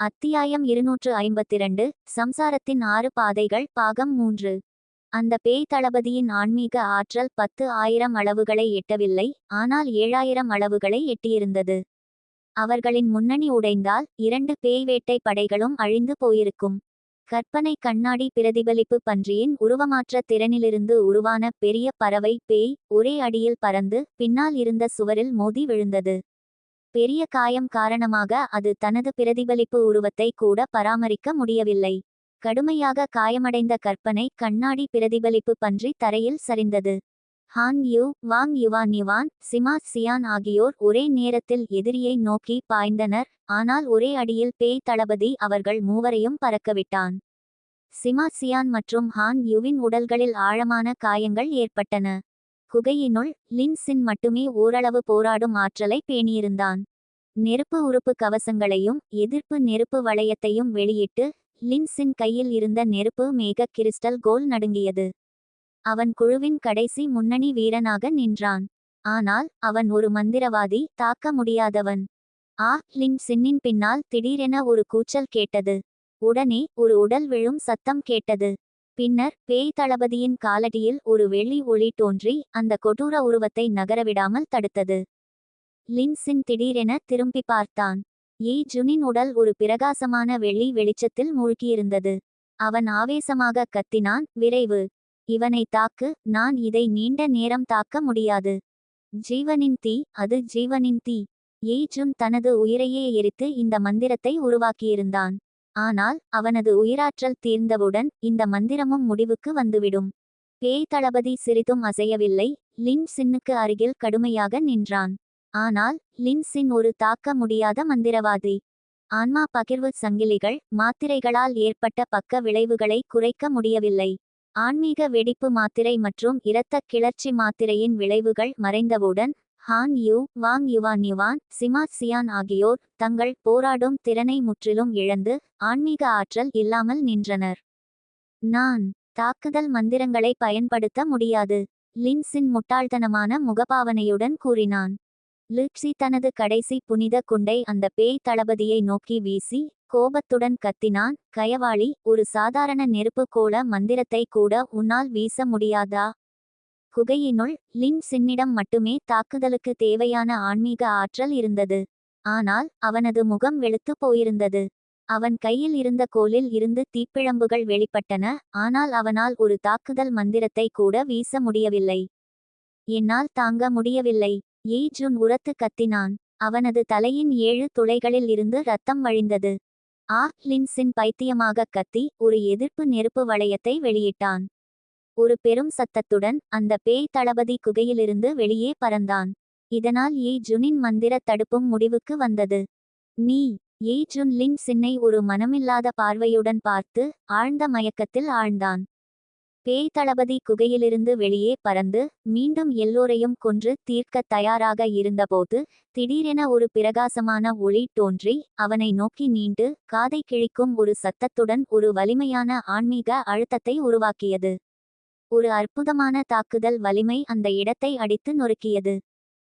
அத்தியாயம் இருநூற்று ஐம்பத்திரண்டு சம்சாரத்தின் ஆறு பாதைகள் பாகம் மூன்று. அந்த பேய் தளபதியின் ஆன்மீக ஆற்றல் பத்து ஆயிரம் அளவுகளை எட்டவில்லை ஆனால் ஏழாயிரம் அளவுகளை எட்டியிருந்தது. அவர்களின் முன்னணி உடைந்தால் இரண்டு பேய் வேட்டை படைகளும் அழிந்து போயிருக்கும். கற்பனை கண்ணாடி பிரதிபலிப்பு பன்றியின் உருவமாற்ற திறனிலிருந்து உருவான பெரிய பறவை பேய் ஒரே அடியில் பறந்து பின்னால் இருந்த சுவரில் மோதி விழுந்தது. பெரிய காயம் காரணமாக அது தனது பிரதிபலிப்பு உருவத்தை கூட பராமரிக்க முடியவில்லை. கடுமையாக காயமடைந்த கற்பனை கண்ணாடி பிரதிபலிப்பு பன்றி தரையில் சரிந்தது. Han Yu Wang Yuan Yuan Sima Qian ஆகியோர் ஒரே நேரத்தில் எதிரியை நோக்கி பாய்ந்தனர் ஆனால் ஒரே அடியில் பேய் தளபதி அவர்கள் மூவரையும் பறக்கவிட்டான். சிமா சியான் மற்றும் ஹான் யுவின் உடல்களில் ஆழமான காயங்கள் ஏற்பட்டன. குகையினுள் லின்சின் மட்டுமே ஓரளவு போராடும் ஆற்றலை பேணியிருந்தான். நெருப்பு உறுப்பு கவசங்களையும் எதிர்ப்பு நெருப்பு வளையத்தையும் வெளியிட்டு லின்சின் கையில் இருந்த நெருப்பு மேக கிறிஸ்டல் கோல் நடுங்கியது. அவன் குழுவின் கடைசி முன்னணி வீரனாக நின்றான். ஆனால் அவன் ஒரு மந்திரவாதி தாக்க முடியாதவன். ஆ லின் சின்னின் பின்னால் திடீரென ஒரு கூச்சல் கேட்டது. உடனே ஒரு உடல் விழும் சத்தம் கேட்டது. பின்னர் பேய் தளபதியின் காலடியில் ஒரு வெள்ளி ஒளி தோன்றி அந்த கொடூர உருவத்தை நகரவிடாமல் தடுத்தது. லின்சின் திடீரென திரும்பி பார்த்தான். ஈ ஜுனின் உடல் ஒரு பிரகாசமான வெள்ளி வெளிச்சத்தில் மூழ்கியிருந்தது. அவன் ஆவேசமாக கத்தினான் விரைவு. இவனை தாக்கு. நான் இதை நீண்ட நேரம் தாக்க முடியாது. ஜீவனின் தீ அது ஜீவனின் தீ. ஜுன் தனது உயிரையே எரித்து இந்த மந்திரத்தை உருவாக்கியிருந்தான். ஆனால் அவனது உயிராற்றல் தீர்ந்தவுடன் இந்த மந்திரமும் முடிவுக்கு வந்துவிடும். பேய் தளபதி சிறிதும் அசையவில்லை. லின் சின்னுக்கு அருகில் கடுமையாக நின்றான். ஆனால் லின் சின் ஒரு தாக்க முடியாத மந்திரவாதி. ஆன்மா பகிர்வு சங்கிலிகள் மாத்திரைகளால் ஏற்பட்ட பக்க விளைவுகளை குறைக்க முடியவில்லை. ஆன்மீக வெடிப்பு மாத்திரை மற்றும் இரத்த கிளர்ச்சி மாத்திரையின் விளைவுகள் மறைந்தவுடன் Han Yu Wang Yuan Yuan Sima Qian ஆகியோர் தங்கள் போராடும் திறனை முற்றிலும் இழந்து ஆன்மீக ஆற்றல் இல்லாமல் நின்றனர். நான் தாக்குதல் மந்திரங்களை பயன்படுத்த முடியாது லின்சின் முட்டாள்தனமான முகபாவனையுடன் கூறினான். லிப்ஸி தனது கடைசி புனித குண்டை அந்த பேய் தளபதியை நோக்கி வீசி கோபத்துடன் கத்தினான் கயவாளி ஒரு சாதாரண நெருப்பு கோல மந்திரத்தை கூட உன்னால் வீச முடியாதா? குகையினுள் லின் சின்னிடம் மட்டுமே தாக்குதலுக்கு தேவையான ஆன்மீக ஆற்றல் இருந்தது. ஆனால் அவனது முகம் வெளுத்து போயிருந்தது. அவன் கையில் இருந்த கோலில் இருந்து தீப்பிழம்புகள் வெளிப்பட்டன. ஆனால் அவனால் ஒரு தாக்குதல் மந்திரத்தை கூட வீச முடியவில்லை. என்னால் தாங்க முடியவில்லை. ஏய் ஜுன் உரத்து கத்தினான். அவனது தலையின் ஏழு துளைகளில் இருந்து ரத்தம் வழிந்தது. ஆ லின்சின் பைத்தியமாக கத்தி ஒரு எதிர்ப்பு நெருப்பு வளையத்தை வெளியிட்டான். ஒரு பெரும் சத்தத்துடன் அந்த பேய் தளபதி குகையிலிருந்து வெளியே பறந்தான். இதனால் ஏ ஜுனின் மந்திர தடுப்பும் முடிவுக்கு வந்தது. நீ ஏ ஜுன் லின் சின்னை ஒரு மனமில்லாத பார்வையுடன் பார்த்து ஆழ்ந்த மயக்கத்தில் ஆழ்ந்தான். பேய் தளபதி குகையிலிருந்து வெளியே பறந்து மீண்டும் எல்லோரையும் கொன்று தீர்க்க தயாராக இருந்தபோது திடீரென ஒரு பிரகாசமான ஒளி தோன்றி அவனை நோக்கி நீண்டு காதை கிழிக்கும் ஒரு சத்தத்துடன் ஒரு வலிமையான ஆன்மீக அழுத்தத்தை உருவாக்கியது. ஒரு அற்புதமான தாக்குதல் வலிமை அந்த இடத்தை அடித்து நொறுக்கியது.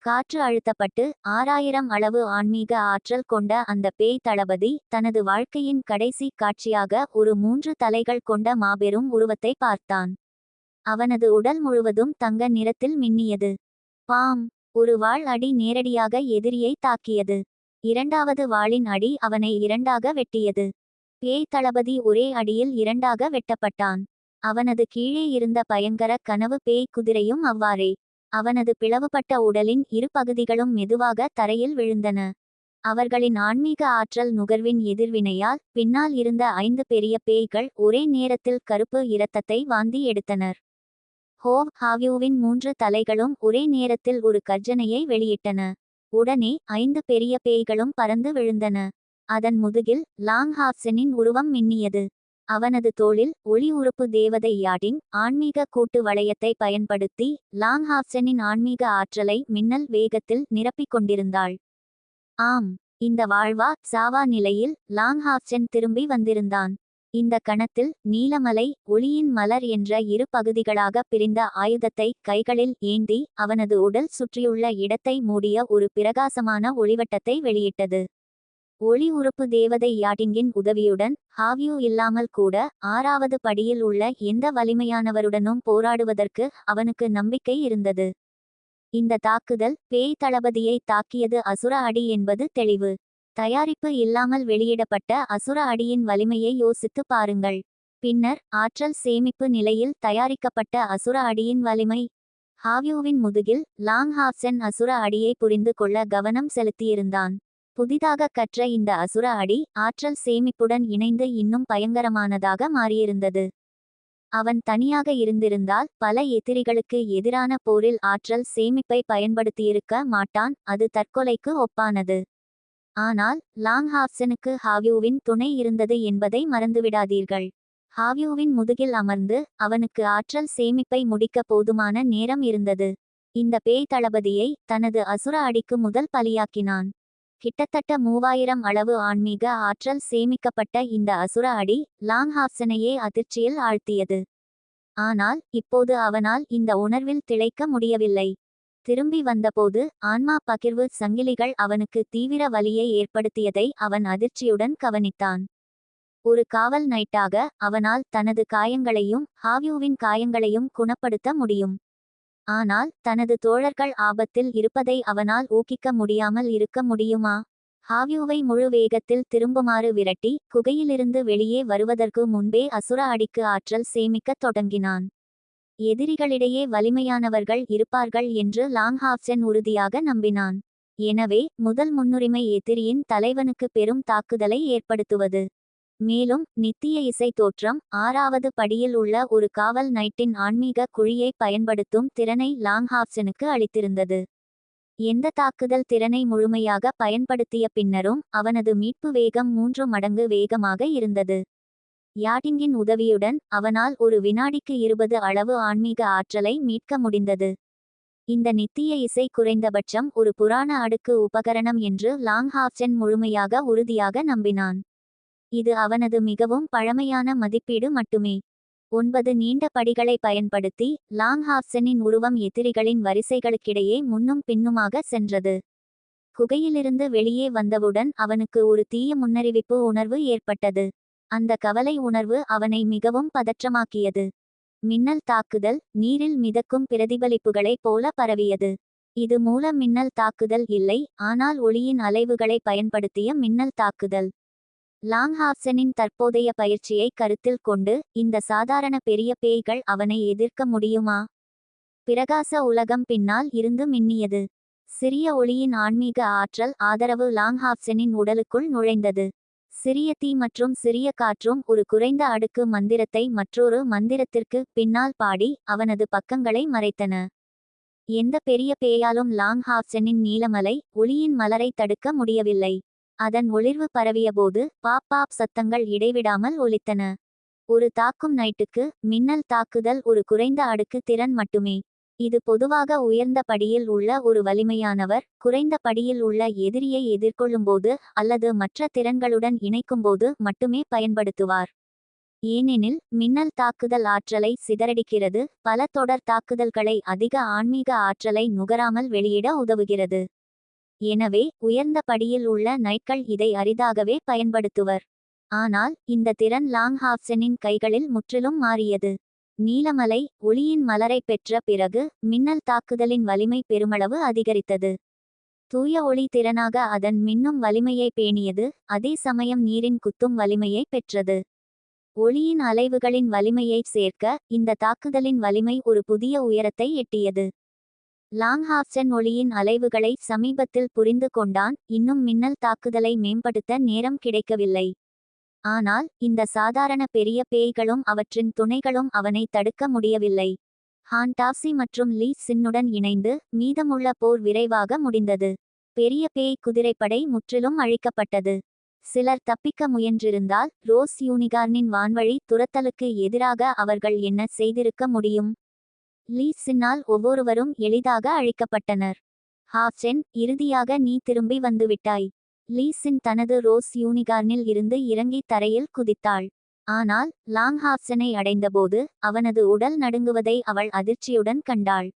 காற்று அழுத்தப்பட்டு ஆறாயிரம் அளவு ஆன்மீக ஆற்றல் கொண்ட அந்த பேய் தளபதி தனது வாழ்க்கையின் கடைசி காட்சியாக ஒரு மூன்று தலைகள் கொண்ட மாபெரும் உருவத்தை பார்த்தான். அவனது உடல் முழுவதும் தங்க நிறத்தில் மின்னியது. பாம்! ஒரு வாள் அடி நேரடியாக எதிரியை தாக்கியது. இரண்டாவது வாளின் அடி அவனை இரண்டாக வெட்டியது. பேய் தளபதி ஒரே அடியில் இரண்டாக வெட்டப்பட்டான். அவனது கீழே இருந்த பயங்கர கனவு பேய் குதிரையும் அவ்வாறே. அவனது பிளவுபட்ட உடலின் இரு பகுதிகளும் மெதுவாக தரையில் விழுந்தன. அவர்களின் ஆன்மீக ஆற்றல் நுகர்வின் எதிர்வினையால் பின்னால் இருந்த ஐந்து பெரிய பேய்கள் ஒரே நேரத்தில் கருப்பு இரத்தத்தை வாந்தி எடுத்தனர். ஹோவ் ஹாவ்யூவின் மூன்று தலைகளும் ஒரே நேரத்தில் ஒரு கர்ஜனையை வெளியிட்டன. உடனே ஐந்து பெரிய பேய்களும் பறந்து விழுந்தன. அதன் முதுகில் லாங் ஹாப்சனின் உருவம் மின்னியது. அவனது தோளில் ஒளி உறுப்பு தேவதை யாடிங் ஆன்மீக கூட்டு வளையத்தை பயன்படுத்தி லாங்ஹாப்சனின் ஆன்மீக ஆற்றலை மின்னல் வேகத்தில் நிரப்பிக் கொண்டிருந்தாள். ஆம் இந்த வாழ்வா? சாவா நிலையில் லாங்ஹாப்சன் திரும்பி வந்திருந்தான். இந்த கணத்தில் நீலமலை ஒளியின் மலர் என்ற இரு பகுதிகளாக பிரிந்த ஆயுதத்தை கைகளில் ஏந்தி அவனது உடல் சுற்றியுள்ள இடத்தை மூடிய ஒரு பிரகாசமான ஒளிவட்டத்தை வெளியிட்டது. ஒளி உறுப்பு தேவதை யாட்டிங்கின் உதவியுடன் ஹாவியூ இல்லாமல் கூட ஆறாவது படியில் உள்ள எந்த வலிமையானவருடனும் போராடுவதற்கு அவனுக்கு நம்பிக்கை இருந்தது. இந்த தாக்குதல் பேய் தளபதியை தாக்கியது அசுர அடி என்பது தெளிவு. தயாரிப்பு இல்லாமல் வெளியிடப்பட்ட அசுர அடியின் வலிமையை யோசித்து பாருங்கள். பின்னர் ஆற்றல் சேமிப்பு நிலையில் தயாரிக்கப்பட்ட அசுர அடியின் வலிமை. ஹாவியூவின் முதுகில் லாங் ஹாப்சன் அசுர அடியை புரிந்து கொள்ள கவனம் செலுத்தியிருந்தான். புதிதாக கற்ற இந்த அசுர அடி ஆற்றல் சேமிப்புடன் இணைந்து இன்னும் பயங்கரமானதாக மாறியிருந்தது. அவன் தனியாக இருந்திருந்தால் பல எதிரிகளுக்கு எதிரான போரில் ஆற்றல் சேமிப்பை பயன்படுத்தியிருக்க மாட்டான் அது தற்கொலைக்கு ஒப்பானது. ஆனால் லாங் ஹாப்சனுக்கு ஹாவியூவின் துணை இருந்தது என்பதை மறந்துவிடாதீர்கள். ஹாவியூவின் முதுகில் அமர்ந்து அவனுக்கு ஆற்றல் சேமிப்பை முடிக்க போதுமான நேரம் இருந்தது. இந்த பேய் தளபதியை தனது அசுர அடிக்கு முதல் பலியாக்கினான். கிட்டத்தட்ட மூவாயிரம் அளவு ஆன்மீக ஆற்றல் சேமிக்கப்பட்ட இந்த அசுர அடி லாங் ஹாப்சனையே அதிர்ச்சியில் ஆழ்த்தியது. ஆனால் இப்போது அவனால் இந்த உணர்வில் திளைக்க முடியவில்லை. திரும்பி வந்தபோது ஆன்மா பகிர்வு சங்கிலிகள் அவனுக்கு தீவிர வலியை ஏற்படுத்தியதை அவன் அதிர்ச்சியுடன் கவனித்தான். ஒரு காவல் நைட்டாக அவனால் தனது காயங்களையும் ஹாவியூவின் காயங்களையும் குணப்படுத்த முடியும். ஆனால் தனது தோழர்கள் ஆபத்தில் இருப்பதை அவனால் ஊக்கிக்க முடியாமல் இருக்க முடியுமா? ஹாவியூவை முழு வேகத்தில் திரும்புமாறு விரட்டி குகையிலிருந்து வெளியே வருவதற்கு முன்பே அசுர அடிக்கு ஆற்றல் சேமிக்கத் தொடங்கினான். எதிரிகளிடையே வலிமையானவர்கள் இருப்பார்கள் என்று லாங் லாங்ஹாப்சன் உறுதியாக நம்பினான். எனவே முதல் முன்னுரிமை எதிரியின் தலைவனுக்கு பெரும் தாக்குதலை ஏற்படுத்துவது. மேலும் நித்திய இசை தோற்றம் ஆறாவது படியில் உள்ள ஒரு காவல் நைட்டின் ஆன்மீக குழியை பயன்படுத்தும் திறனை லாங்ஹாப்சனுக்கு அளித்திருந்தது. எந்த தாக்குதல் திறனை முழுமையாக பயன்படுத்திய பின்னரும் அவனது மீட்பு வேகம் மூன்று மடங்கு வேகமாக இருந்தது. யாட்டிங்கின் உதவியுடன் அவனால் ஒரு வினாடிக்கு இருபது அளவு ஆன்மீக ஆற்றலை மீட்க முடிந்தது. இந்த நித்திய இசை குறைந்தபட்சம் ஒரு புராண அடுக்கு உபகரணம் என்று லாங்ஹாப்சன் முழுமையாக உறுதியாக நம்பினான். இது அவனது மிகவும் பழமையான மதிப்பீடு மட்டுமே. ஒன்பது நீண்ட படிகளை பயன்படுத்தி லாங்ஹாப்சனின் உருவம் எதிரிகளின் வரிசைகளுக்கிடையே முன்னும் பின்னுமாக சென்றது. குகையிலிருந்து வெளியே வந்தவுடன் அவனுக்கு ஒரு தீய முன்னறிவிப்பு உணர்வு ஏற்பட்டது. அந்த கவலை உணர்வு அவனை மிகவும் பதற்றமாக்கியது. மின்னல் தாக்குதல் நீரில் மிதக்கும் பிரதிபலிப்புகளைப் போல பரவியது. இது மூல மின்னல் தாக்குதல் இல்லை ஆனால் ஒளியின் அலைவுகளை பயன்படுத்திய மின்னல் தாக்குதல். லாங்ஹாப்சனின் தற்போதைய பயிற்சியை கருத்தில் கொண்டு இந்த சாதாரண பெரிய பேய்கள் அவனை எதிர்க்க முடியுமா? பிரகாச உலகம் பின்னால் இருந்து மின்னியது. சிறிய ஒளியின் ஆன்மீக ஆற்றல் ஆதரவு லாங்ஹாப்சனின் உடலுக்குள் நுழைந்தது. சிறிய தீ மற்றும் சிறிய காற்றும் ஒரு குறைந்த அடுக்கு மந்திரத்தை மற்றொரு மந்திரத்திற்கு பின்னால் பாடி அவனது பக்கங்களை மறைத்தன. எந்த பெரிய பேயாலும் லாங் ஹாப்சனின் நீலமலை ஒளியின் மலரை தடுக்க முடியவில்லை. அதன் ஒளிர்வு பரவியபோது பாப் பாப் சத்தங்கள் இடைவிடாமல் ஒலித்தன. ஒரு தாக்கும் நைட்டுக்கு மின்னல் தாக்குதல் ஒரு குறைந்த அடுக்கு திறன் மட்டுமே. இது பொதுவாக உயர்ந்த படியில் உள்ள ஒரு வலிமையானவர் குறைந்த படியில் உள்ள எதிரியை எதிர்கொள்ளும்போது அல்லது மற்ற திறன்களுடன் இணைக்கும்போது மட்டுமே பயன்படுத்துவார். ஏனெனில் மின்னல் தாக்குதல் ஆற்றலை சிதறடிக்கிறது பல தொடர் தாக்குதல்களை அதிக ஆன்மீக ஆற்றலை நுகராமல் வெளியிட உதவுகிறது. எனவே உயர்ந்த படியில் உள்ள நைட்கள் இதை அரிதாகவே பயன்படுத்துவர். ஆனால் இந்த திறன் லாங் ஹாப்சனின் கைகளில் முற்றிலும் மாறியது. நீலமலை ஒளியின் மலரை பெற்ற பிறகு மின்னல் தாக்குதலின் வலிமை பெருமளவு அதிகரித்தது. தூய ஒளி திறனாக அதன் மின்னும் வலிமையை பேணியது அதே சமயம் நீரின் குத்தும் வலிமையை பெற்றது. ஒளியின் அலைவுகளின் வலிமையை சேர்க்க இந்த தாக்குதலின் வலிமை ஒரு புதிய உயரத்தை எட்டியது. லாங்ஹாப்சன் ஒளியின் அலைவுகளை சமீபத்தில் புரிந்து கொண்டான் இன்னும் மின்னல் தாக்குதலை மேம்படுத்த நேரம் கிடைக்கவில்லை. ஆனால் இந்த சாதாரண பெரிய பேய்களும் அவற்றின் துணைகளும் அவனை தடுக்க முடியவில்லை. ஹான்டாப்சி மற்றும் லீ சின்னுடன் இணைந்து மீதமுள்ள போர் விரைவாக முடிந்தது. பெரிய பேய் குதிரைப்படை முற்றிலும் அழிக்கப்பட்டது. சிலர் தப்பிக்க முயன்றிருந்தால் ரோஸ் யூனிகார்னின் வான்வழி துரத்தலுக்கு எதிராக அவர்கள் என்ன செய்திருக்க முடியும்? லீ சின்னால் ஒவ்வொருவரும் எளிதாக அழிக்கப்பட்டனர். ஹாஃப்சென் இறுதியாக நீ திரும்பி வந்துவிட்டாய். லீ சின் தனது ரோஸ் யூனிகார்னில் இருந்து இறங்கி தரையில் குதித்தாள். ஆனால் லாங் ஹாஃப்சனை அடைந்தபோது அவனது உடல் நடுங்குவதை அவள் அதிர்ச்சியுடன் கண்டாள்.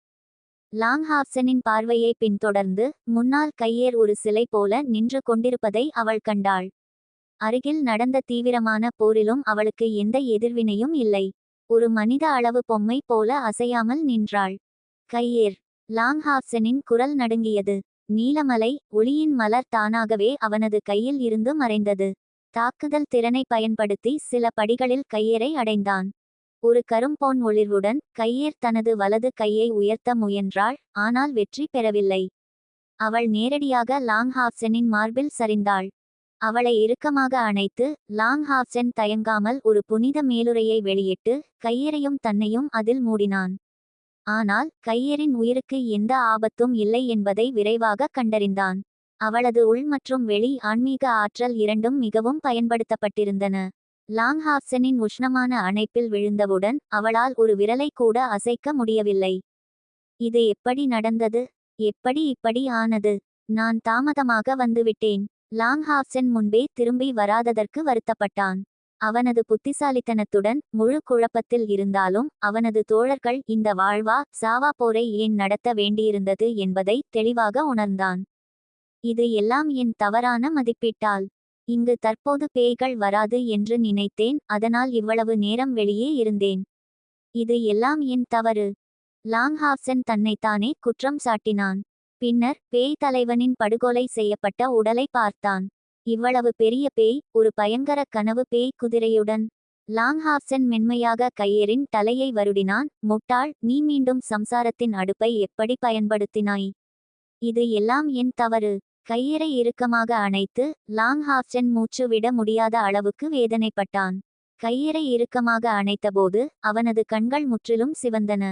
லாங் ஹாஃப்சனின் பார்வையை பின்தொடர்ந்து முன்னால் கையேர் ஒரு சிலை போல நின்று கொண்டிருப்பதை அவள் கண்டாள். அருகில் நடந்த தீவிரமான போரிலும் அவளுக்கு எந்த எதிர்வினையும் இல்லை. ஒரு மனித அளவு பொம்மை போல அசையாமல் நின்றாள். கையேர். லாங்ஹாப்சனின் குரல் நடுங்கியது. நீலமலை ஒளியின் மலர் தானாகவே அவனது கையில் இருந்து மறைந்தது. தாக்குதல் திறனை பயன்படுத்தி சில படிகளில் கையேரை அடைந்தான். ஒரு கரும்போன் ஒளிர்வுடன் கையேர் தனது வலது கையை உயர்த்த முயன்றாள் ஆனால் வெற்றி பெறவில்லை. அவள் நேரடியாக லாங்ஹாப்சனின் மார்பில் சரிந்தாள். அவளை இறுக்கமாக அணைத்து லாங் லாங்ஹாப்சன் தயங்காமல் ஒரு புனித மேலுரையை வெளியிட்டு கையறையும் தன்னையும் அதில் மூடினான். ஆனால் கையரின் உயிருக்கு எந்த ஆபத்தும் இல்லை என்பதை விரைவாக கண்டறிந்தான். அவளது உள் மற்றும் வெளி ஆன்மீக ஆற்றல் இரண்டும் மிகவும் பயன்படுத்தப்பட்டிருந்தன. லாங் ஹாப்சனின் உஷ்ணமான அணைப்பில் விழுந்தவுடன் அவளால் ஒரு விரலை கூட அசைக்க முடியவில்லை. இது எப்படி நடந்தது? எப்படி இப்படி ஆனது? நான் தாமதமாக வந்துவிட்டேன். லாங்ஹாப்சன் முன்பே திரும்பி வராததற்கு வருத்தப்பட்டான். அவனது புத்திசாலித்தனத்துடன் முழு குழப்பத்தில் இருந்தாலும் அவனது தோழர்கள் இந்த வாழ்வா சாவா போரை ஏன் நடத்த வேண்டியிருந்தது என்பதை தெளிவாக உணர்ந்தான். இது எல்லாம் என் தவறான மதிப்பீட்டால். இங்கு தற்போது பேய்கள் வராது என்று நினைத்தேன் அதனால் இவ்வளவு நேரம் வெளியே இருந்தேன். இது எல்லாம் என் தவறு. லாங்ஹாப்சன் தன்னைத்தானே குற்றம் சாட்டினான். பின்னர் பேய் தலைவனின் படுகொலை செய்யப்பட்ட உடலை பார்த்தான். இவ்வளவு பெரிய பேய் ஒரு பயங்கர கனவு பேய் குதிரையுடன் லாங்ஹாப்சன் மென்மையாக கையேறின் தலையை வருடினான். முட்டாள் நீ மீண்டும் சம்சாரத்தின் அடுப்பை எப்படி பயன்படுத்தினாய்? இது எல்லாம் என் தவறு. கையறை இறுக்கமாக அணைத்து லாங்ஹாப்சன் மூச்சு விட முடியாத அளவுக்கு வேதனைப்பட்டான். கையறை இறுக்கமாக அணைத்தபோது அவனது கண்கள் முற்றிலும் சிவந்தன.